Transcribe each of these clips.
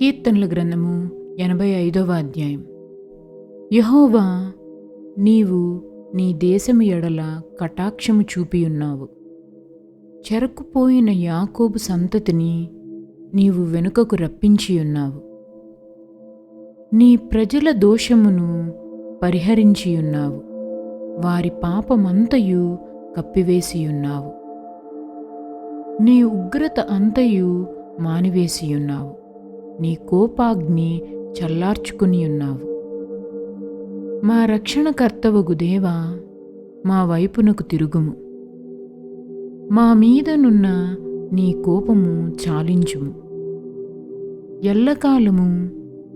కీర్తనల గ్రంథము ఎనభై ఐదవ అధ్యాయం. యహోవా నీవు నీ దేశము ఎడల కటాక్షము చూపియున్నావు చెరకుపోయిన యాకోబు సంతతిని నీవు వెనుకకు రప్పించియున్నావు నీ ప్రజల దోషమును పరిహరించియున్నావు వారి పాపమంతయు కప్పివేసియున్నావు నీ ఉగ్రత అంతయు మానివేసియున్నావు నీ కోపాగ్ని చల్లార్చుకుని ఉన్నావు. మా రక్షణకర్తవగు దేవా మా వైపునకు తిరుగుము. మా మీదనున్న నీ కోపము చాలించుము. ఎల్లకాలము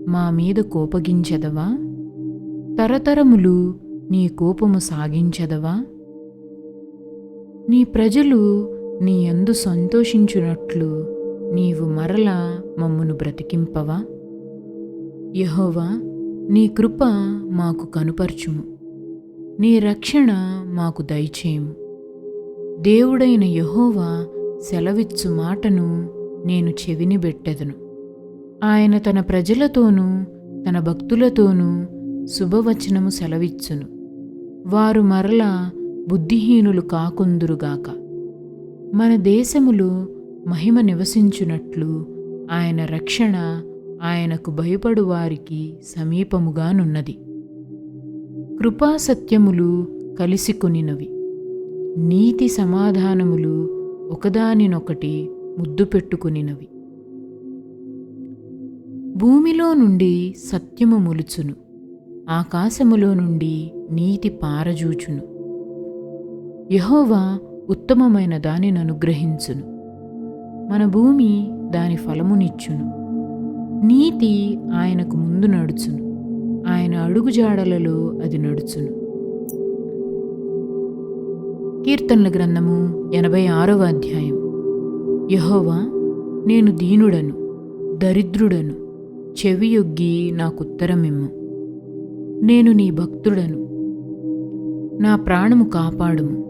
మా మీద కోపగించదవా? తరతరములు నీ కోపము సాగించదవా? నీ ప్రజలు నీ అందు సంతోషించునట్లు నీవు మరలా మమ్మును బ్రతికింపవా? యహోవా నీ కృప మాకు కనుపర్చుము. నీ రక్షణ మాకు దయచేయము. దేవుడైన యహోవా సెలవిచ్చు మాటను నేను చెవిని బెట్టెదను. ఆయన తన ప్రజలతోనూ తన భక్తులతోనూ శుభవచనము సెలవిచ్చును. వారు మరల బుద్ధిహీనులు కాకుందురుగాక. మన దేశములో మహిమ నివసించునట్లు ఆయన రక్షణ ఆయనకు భయపడు వారికి సమీపముగానున్నది. కృపాసత్యములు కలిసికొనినవి. నీతి సమాధానములు ఒకదానినొకటి ముద్దు పెట్టుకునినవి. భూమిలో నుండి సత్యము మొలుచును. ఆకాశములో నుండి నీతి పారజూచును. యహోవా ఉత్తమమైన దానిని అనుగ్రహించును. మన భూమి దాని ఫలమునిచ్చును నీతి ఆయనకు ముందు నడుచును. ఆయన అడుగుజాడలలో అది నడుచును. కీర్తనల గ్రంథము ఎనభై ఆరవ అధ్యాయం. యహోవా నేను దీనుడను దరిద్రుడను చెవియొగ్గి నాకుత్తరమిమ్ము. నేను నీ భక్తుడను. నా ప్రాణము కాపాడుము.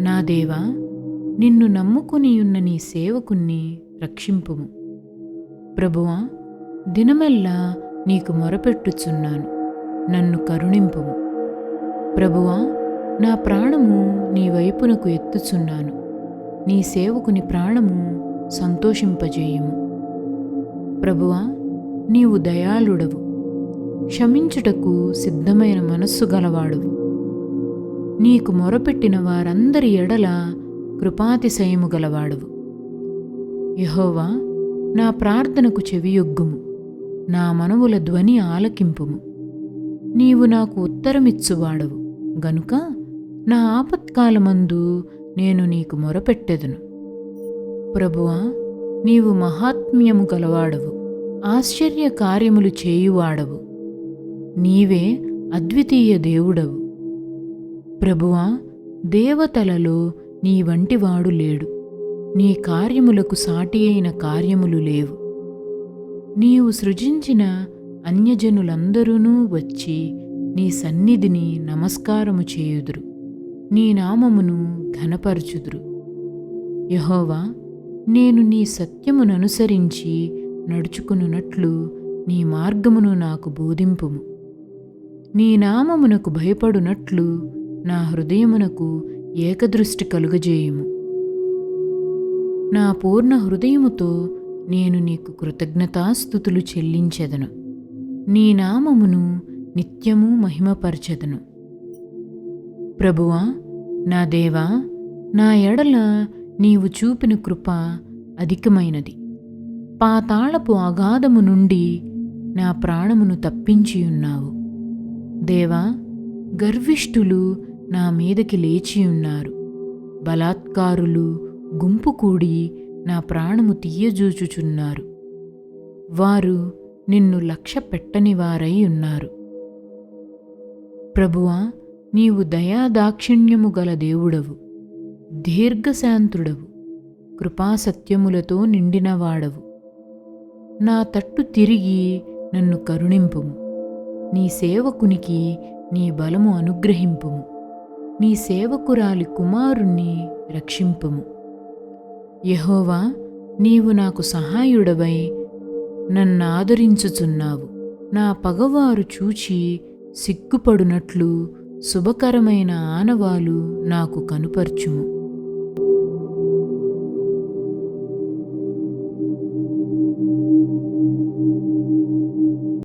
నా దేవా నిన్ను నమ్ముకునియున్న నీ సేవకుణ్ణి రక్షింపుము. ప్రభువా దినమెల్లా నీకు మొరపెట్టుచున్నాను. నన్ను కరుణింపుము. ప్రభువా నా ప్రాణము నీ వైపునకు ఎత్తుచున్నాను. నీ సేవకుని ప్రాణము సంతోషింపజేయుము. ప్రభువా నీవు దయాళుడవు. క్షమించుటకు సిద్ధమైన మనస్సు గలవాడువు. నీకు మొరపెట్టిన వారందరి ఎడల కృపాతిశయము గలవాడువు. యహోవా నా ప్రార్థనకు చెవియొగ్గుము నా మనవుల ధ్వని ఆలకింపుము. నీవు నాకు ఉత్తరమిచ్చువాడవు గనుక నా ఆపత్కాలమందు నేను నీకు మొరపెట్టెదను. ప్రభువా నీవు మహాత్మ్యము గలవాడవు ఆశ్చర్య కార్యములు చేయువాడవు నీవే అద్వితీయ దేవుడవు. ప్రభువా దేవతలలో నీ వంటివాడు లేడు. నీ కార్యములకు సాటి అయిన కార్యములు లేవు. నీవు సృజించిన అన్యజనులందరూ వచ్చి నీ సన్నిధిని నమస్కారము చేయుదురు. నీ నామమును ఘనపరచుదురు. యహోవా నేను నీ సత్యముననుసరించి నడుచుకునున్నట్లు నీ మార్గమును నాకు బోధింపుము. నీ నామమునకు భయపడునట్లు నా హృదయమునకు ఏకదృష్టి కలుగజేయుము. నా పూర్ణ హృదయముతో నేను నీకు కృతజ్ఞతాస్థుతులు చెల్లించెదను. నీ నామమును నిత్యము మహిమపరచెదను. ప్రభువా నా దేవా నా ఎడల నీవు చూపిన కృప అధికమైనది. పాతాళపు అగాధము నుండి నా ప్రాణమును తప్పించియున్నావు దేవా గర్విష్ఠులు నా మీదకి లేచియున్నారు బలాత్కారులు గుంపు కూడి నా ప్రాణము తీయజూచుచున్నారు. వారు నిన్ను లక్ష్య పెట్టని వారై ఉన్నారు. ప్రభువా నీవు దయాదాక్షిణ్యము గల దేవుడవు దీర్ఘశాంతుడవు కృపాసత్యములతో నిండినవాడవు నా తట్టు తిరిగి నన్ను కరుణింపుము. నీ సేవకునికి నీ బలము అనుగ్రహింపుము. నీ సేవకురాలి కుమారుణ్ణి రక్షింపుము. యహోవా నీవు నాకు సహాయుడవై నన్నాదరించుచున్నావు నా పగవారు చూచి సిగ్గుపడునట్లు శుభకరమైన ఆనవాలు నాకు కనుపర్చుము.